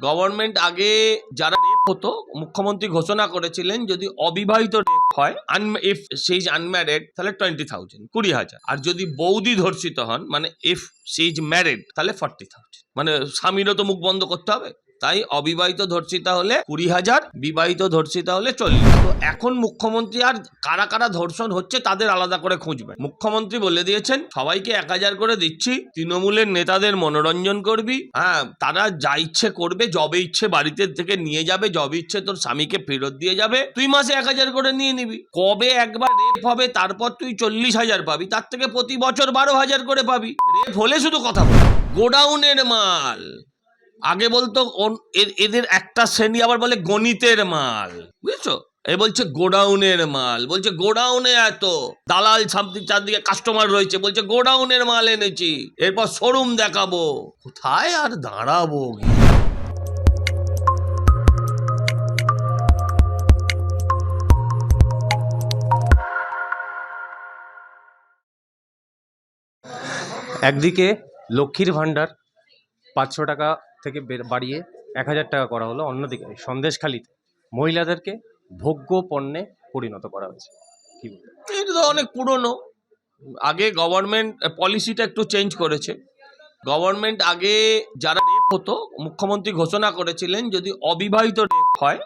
Government আগে যারা rape হতো, মুখ্যমন্ত্রী ঘোষণা করেছিলেন যদি অবিবাহিত রেপ হয় ইফ সে ইজ আনম্যারিড তাহলে টোয়েন্টি থাউজেন্ড কুড়ি হাজার। আর যদি বৌদি ধর্ষিত হন মানে ইফ সি ইজ ম্যারিড তাহলে ফর্টি থাউজেন্ড মানে স্বামীরও তো মুখ বন্ধ করতে হবে। তাই অবিবাহিত ধর্ষিতা হলে কুড়ি হাজার, বিবাহিত ধর্ষিতা হলে চল্লিশ। তো এখন মুখ্যমন্ত্রী আর কারা কারা ধর্ষণ হচ্ছে তাদের আলাদা করে খুঁজবে। মুখ্যমন্ত্রী বলে দিয়েছেন, সবাইকে এক হাজার করে দিচ্ছি, তৃণমূলের নেতাদের মনোরঞ্জন করবি হ্যাঁ তারা যা ইচ্ছে করবে, যবে ইচ্ছে বাড়িতে থেকে নিয়ে যাবে, যবে ইচ্ছে তোর স্বামীকে ফেরত দিয়ে যাবে, তুই মাসে এক হাজার করে নিয়ে নিবি। কবে একবার রেপ হবে, তারপর তুই চল্লিশ হাজার পাবি, তার থেকে প্রতি বছর বারো হাজার করে পাবি। রেপ হলে শুধু কথা বল। গোডাউনের মাল। আগে বলতো এদের একটা শ্রেণি আবার বলে গণিতের মাল, বুঝেছ? এ বলছে গোডাউনের মাল, বলছে গোডাউনে এত, দালাল সামদি চারদিকে কাস্টমার রয়েছে, বলছে গোডাউনের মাল এনেছি, এরপর শোরুম দেখাবো, কোথায় আর দাঁড়াবো একদিকে লক্ষ্মীর ভাণ্ডার, পাঁচশো টাকা থেকে বাড়িয়ে এক হাজার টাকা করা হলো অন্যদিকে, সন্দেশখালিতে। মহিলাদেরকে ভোগ্য পণ্যে পরিণত করা হয়েছে। কি এটা তো অনেক পুরনো। আগে গভর্নমেন্ট পলিসিটা একটু চেঞ্জ করেছে। গভর্নমেন্ট আগে যারা রেপ হতো, মুখ্যমন্ত্রী ঘোষণা করেছিলেন যদি অবিবাহিত রেপ হয়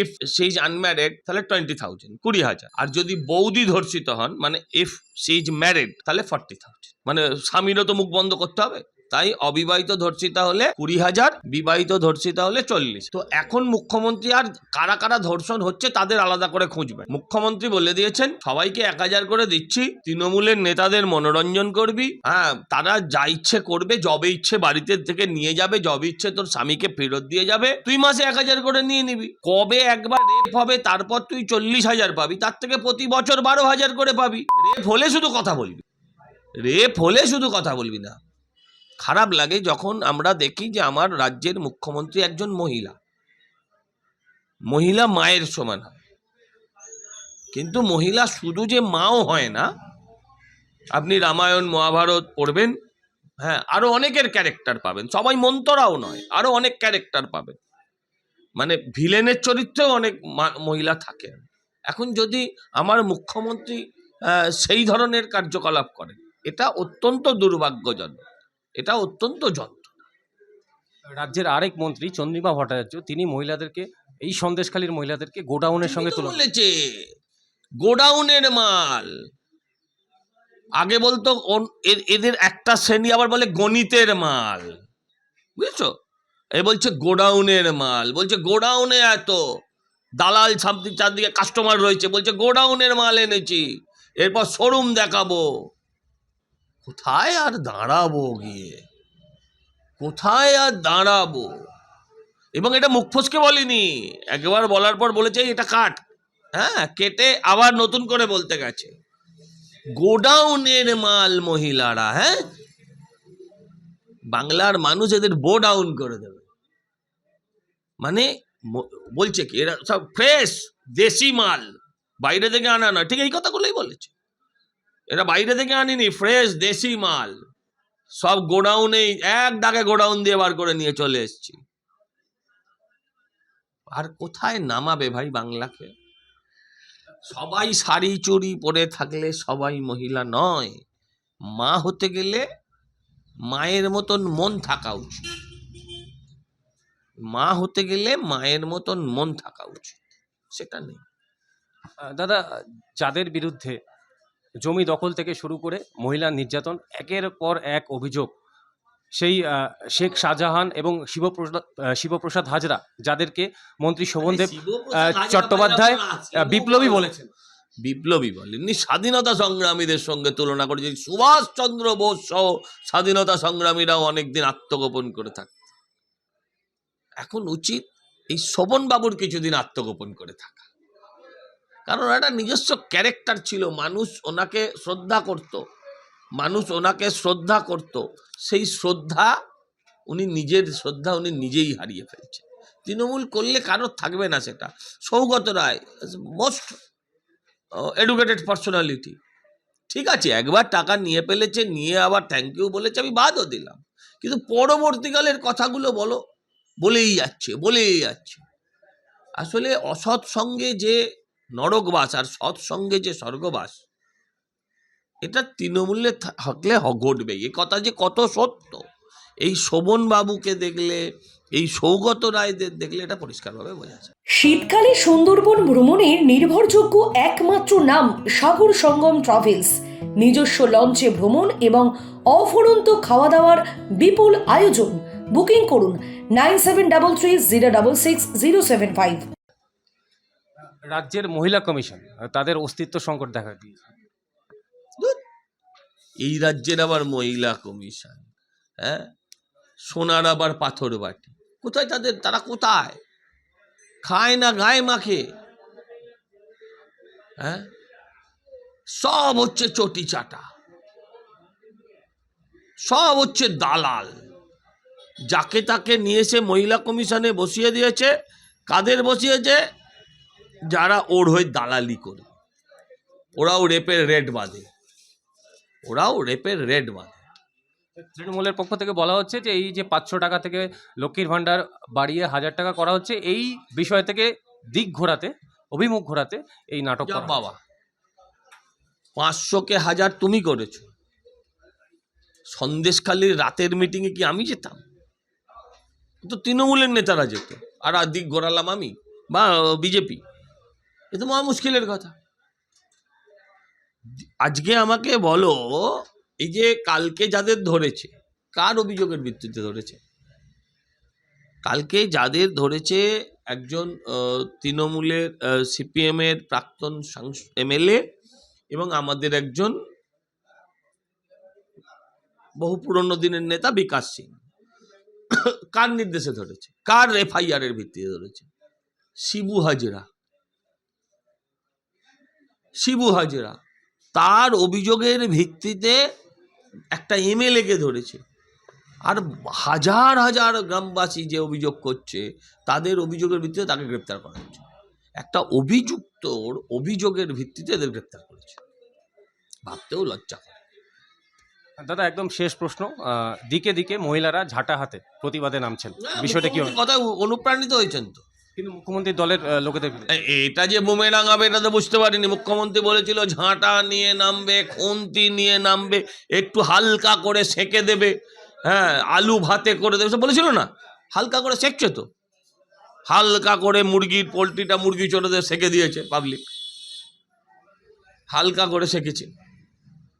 ইফ সে ইজ আনম্যারেড তাহলে টোয়েন্টি থাউজেন্ড কুড়ি হাজার। আর যদি বৌদি ধর্ষিত হন মানে ইফ সে ইজ ম্যারিড তাহলে ফর্টি থাউজেন্ড মানে স্বামীরও তো মুখ বন্ধ করতে হবে। তাই অবিবাহিত ধর্ষিতা হলে কুড়ি হাজার, বিবাহিত ধর্ষিতা হলে চল্লিশ। তো এখন মুখ্যমন্ত্রী আর কারা কারা ধর্ষণ হচ্ছে তাদের আলাদা করে খুঁজবে মুখ্যমন্ত্রী বলে দিয়েছেন, সবাইকে এক হাজার করে দিচ্ছি, তৃণমূলের নেতাদের মনোরঞ্জন করবি হ্যাঁ তারা যা ইচ্ছে করবে, যবে ইচ্ছে বাড়িতে থেকে নিয়ে যাবে, যবে ইচ্ছে তোর স্বামীকে ফেরত দিয়ে যাবে, তুই মাসে এক হাজার করে নিয়ে নিবি। কবে একবার রেপ হবে, তারপর তুই চল্লিশ হাজার পাবি, তার থেকে প্রতি বছর বারো হাজার করে পাবি। রেপ হলে শুধু কথা বলবি। রেপ হলে শুধু কথা বলবি না। খারাপ লাগে যখন আমরা দেখি যে আমার রাজ্যের মুখ্যমন্ত্রী একজন মহিলা। মহিলা মায়ের সমান হয়। কিন্তু মহিলা শুধু যে মাও হয় না, আপনি রামায়ণ, মহাভারত পড়বেন হ্যাঁ আরও অনেকের ক্যারেক্টার পাবেন। সবাই মন্তরাও নয়, আরও অনেক ক্যারেক্টার পাবেন। মানে ভিলেনের চরিত্রেও অনেক মহিলা থাকে। এখন যদি আমার মুখ্যমন্ত্রী সেই ধরনের কার্যকলাপ করেন, এটা অত্যন্ত দুর্ভাগ্যজনক। এটা অত্যন্ত যন্ত্র রাজ্যের আরেক মন্ত্রী চন্দ্রিমা ভট্টাচার্য তিনি মহিলাদেরকে এই সন্দেশখালীর মহিলাদেরকে গোডাউনের সঙ্গে তো তুলনা বলেছে গোডাউনের মাল। আগে বলতো এদের একটা শ্রেণি আবার বলে গণিতের মাল। বুঝেছ? এ বলছে গোডাউনের মাল বলছে গোডাউনে এত। দালাল চারদিকে কাস্টমার রয়েছে বলছে গোডাউনের মাল এনেছি এরপর শোরুম দেখাবো। কোথায় আর দাঁড়াবো গিয়ে? কোথায় আর দাঁড়াবো? এবং এটা মুখ ফসকে বলেনি, একবার বলার পর বলেছে এটা কাট। হ্যাঁ কেটে আবার নতুন করে বলতে গেছে। গোডাউনের মাল মহিলারা হ্যাঁ? বাংলার মানুষ এদের বোডাউন করে দেবে। মানে বলছে কি, এরা সব ফ্রেশ, দেশি মাল, বাইরে থেকে আনা না ঠিক এই কথাগুলোই বলেছে। এরা বাইরে থেকে আনিনি ফ্রেশ দেশি মাল। সব গোডাউনেই, এক ডাকে গোডাউন দিয়ে বার করে নিয়ে চলে এসছি। আর কোথায় নামাবে ভাই বাংলাকে? সবাই শাড়ি চুড়ি পরে থাকলে সবাই মহিলা নয়। মা হতে গেলে মায়ের মতন মন থাকা উচিত। মা হতে গেলে মায়ের মতন মন থাকা উচিত। সেটা নেই। দাদা, যাদের বিরুদ্ধে জমি দখল থেকে শুরু করে মহিলা নির্যাতন একের পর এক অভিযোগ। সেই শেখ শাহজাহান এবং শিবপ্রসাদ শিবপ্রসাদ হাজরা যাদেরকে মন্ত্রী শোভনদেব চট্টোপাধ্যায় বিপ্লবী বলেছেন। বিপ্লবী বলেননি স্বাধীনতা সংগ্রামীদের সঙ্গে তুলনা করেছে সুভাষচন্দ্র বোস সহ স্বাধীনতা সংগ্রামীরাও অনেকদিন আত্মগোপন করে থাকে। এখন উচিত এই শোভন বাবুর কিছুদিন আত্মগোপন করে থাকা। কারণ একটা নিজস্ব ক্যারেক্টার ছিল, মানুষ ওনাকে শ্রদ্ধা করত, মানুষ ওনাকে শ্রদ্ধা করত, সেই শ্রদ্ধা উনি নিজের শ্রদ্ধা উনি নিজেই হারিয়ে ফেলছে। তৃণমূল করলে কারোর থাকবে না সেটা। Saugata Roy most educated personality ঠিক আছে, একবার টাকা নিয়ে ফেলেছে, নিয়ে আবার থ্যাংক ইউ বলেছে, আমি বাদও দিলাম। কিন্তু পরবর্তীকালের কথাগুলো বলো, বলেই যাচ্ছে বলেই যাচ্ছে। আসলে অসৎ সঙ্গে যে নরকবাস আর সৎ সঙ্গে যে স্বর্গবাস, এটা তৃণমূলে থাকলে ঘটবে এ কথা যে কত সত্য। এই শোভন বাবুকে দেখলে, এই সৌগত রায়দের দেখলে এটা পরিষ্কারভাবে বোঝা যায়। শীতকালে সুন্দরবন ভ্রমণের নির্ভরযোগ্য একমাত্র নাম সাগর সঙ্গম ট্রাভেলস। নিজস্ব লঞ্চে ভ্রমণ এবং অফুরন্ত খাওয়া দাওয়ার বিপুল আয়োজন। বুকিং করুন nine seven double three zero double six zero seven five. রাজ্যের মহিলা কমিশন তাদের অস্তিত্ব সংকট দেখা দিয়েছে। এই রাজ্যের আবার মহিলা কমিশন হ্যাঁ? সোনার আবার পাথর বাটি। কোথায় তাদের, তারা কোথায়? খায় না গায়ে মাখে? হ্যাঁ? সব হচ্ছে চটি চাটা। সব হচ্ছে দালাল। যাকে তাকে নিয়ে এসে মহিলা কমিশনে বসিয়ে দিয়েছে, কাদের বসিয়েছে? যারা ওর হয়ে দালালি করে ওরাও রেপের রেড বাঁধে ওরাও রেপের রেড বাঁধে তৃণমূলের পক্ষ থেকে বলা হচ্ছে যে এই যে পাঁচশো টাকা থেকে লক্ষ্মীর ভাণ্ডার বাড়িয়ে হাজার টাকা করা হচ্ছে এই বিষয় থেকে দিক ঘোরাতে অভিমুখ ঘোরাতে এই নাটক। বাবা। পাঁচশোকে হাজার তুমি করেছ। সন্দেশখালীর রাতের মিটিংয়ে কি আমি যেতাম? তো তৃণমূলের নেতারা যেত আর আর দিক ঘোরালাম আমি বা বিজেপি। এ তো মহা মুশকিলের কথা। আজকে আমাকে বলো, এই যে কালকে যাদের ধরেছে, কার অভিযোগের ভিত্তিতে ধরেছে? কালকে যাদের ধরেছে একজন তৃণমূলের সিপিএম এর প্রাক্তন এমএলএ এবং আমাদের একজন বহু পুরনো দিনের নেতা বিকাশ সিং। কার নির্দেশে ধরেছে? কার এফআইআর এর ভিত্তিতে ধরেছে? শিবু হাজরা। শিবু হাজরা। তার অভিযোগের ভিত্তিতে একটা এমএলএ কে ধরেছে। আর হাজার হাজার গ্রামবাসী যে অভিযোগ করছে তাদের অভিযোগের ভিত্তিতে তাকে গ্রেপ্তার করা হচ্ছে একটা অভিযুক্তর অভিযোগের ভিত্তিতে এদের গ্রেপ্তার করেছে। ভাবতেও লজ্জা করে। দাদা একদম শেষ প্রশ্ন। দিকে দিকে মহিলারা ঝাঁটা হাতে প্রতিবাদে নামছেন। বিষয়টা কি কথা অনুপ্রাণিত হয়েছেন তো। কিন্তু মুখ্যমন্ত্রীর দলের লোকেদের এটা যে বোমে রাঙাবে এটা তো বুঝতে পারিনি। মুখ্যমন্ত্রী বলেছিল ঝাঁটা নিয়ে নামবে খুন্তি নিয়ে নামবে একটু হালকা করে সেঁকে দেবে হ্যাঁ আলু ভাতে করে দেবে। সব বলেছিল না? হালকা করে সেঁকছে তো। হালকা করে মুরগির পোলট্রিটা মুরগি চোরদের সেঁকে দিয়েছে পাবলিক হালকা করে সেঁকেছে।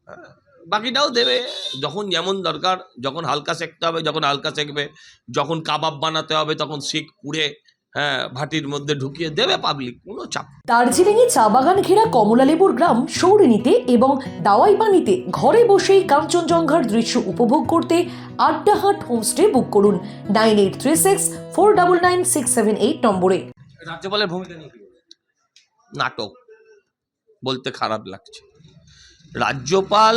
হ্যাঁ, বাকিটাও দেবে। যখন যেমন দরকার যখন হালকা সেঁকতে হবে যখন হালকা সেঁকবে যখন কাবাব বানাতে হবে তখন শিখ পুড়ে হ্যাঁ ভাটির মধ্যে ঢুকিয়ে দেবে পাবলিক কোনো চাপ। দার্জিলিংয়ে চা বাগান ঘেরা কমলালেবুর গ্রাম সৌরিনীতে এবং দাওয়াইপানিতে ঘরে বসেই কাঞ্চনজঙ্ঘার দৃশ্য উপভোগ করতে আড্ডাহাট হোমস্টে বুক করুন nine eight three six four double nine six seven eight নম্বরে। রাজ্যপালের ভূমিকা নিয়ে নাটক বলতে খারাপ লাগছে। রাজ্যপাল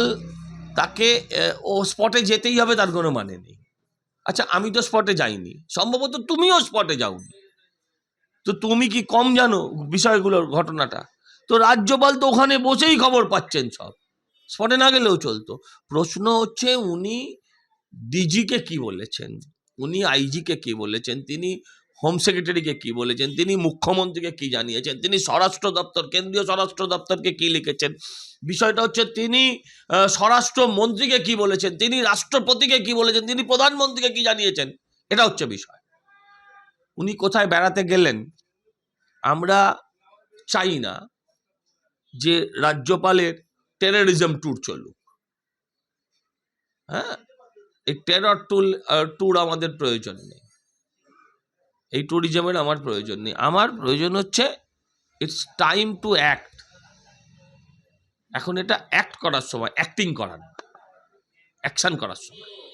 তাকে ও স্পটে যেতেই হবে তার কোনো মানে নেই। আচ্ছা আমি তো স্পটে যাইনি। সম্ভবত তুমিও স্পটে যাওনি। তো তুমি কি কম জানো বিষয়গুলোর ঘটনাটা? তো রাজ্যপাল তো ওখানে বসেই খবর পাচ্ছেন সব। স্পটে না গেলেও চলতো। প্রশ্ন হচ্ছে উনি ডিজিকে কি বলেছেন? উনি আইজিকে কি বলেছেন? তিনি হোম সেক্রেটারিকে কি বলেছেন? তিনি মুখ্যমন্ত্রীকে কি জানিয়েছেন? তিনি স্বরাষ্ট্র দপ্তর, কেন্দ্রীয় স্বরাষ্ট্র দপ্তরকে কি লিখেছেন? বিষয়টা হচ্ছে তিনি স্বরাষ্ট্র মন্ত্রীকে কি বলেছেন? তিনি রাষ্ট্রপতিকে কি বলেছেন? তিনি প্রধানমন্ত্রীকে কি জানিয়েছেন? এটা হচ্ছে বিষয়। উনি কোথায় বেড়াতে গেলেন? আমরা চাই না যে রাজ্যপালের টেররিজম ট্যুর চলুক। হ্যাঁ? এই টেরর টুল ট্যুর আমাদের প্রয়োজন নেই। এই ট্যুরিজমের আমার প্রয়োজন নেই। আমার প্রয়োজন হচ্ছে ইটস টাইম টু অ্যাক্ট এখন এটা অ্যাক্ট করার সময় অ্যাক্টিং করার। অ্যাকশন করার সময়।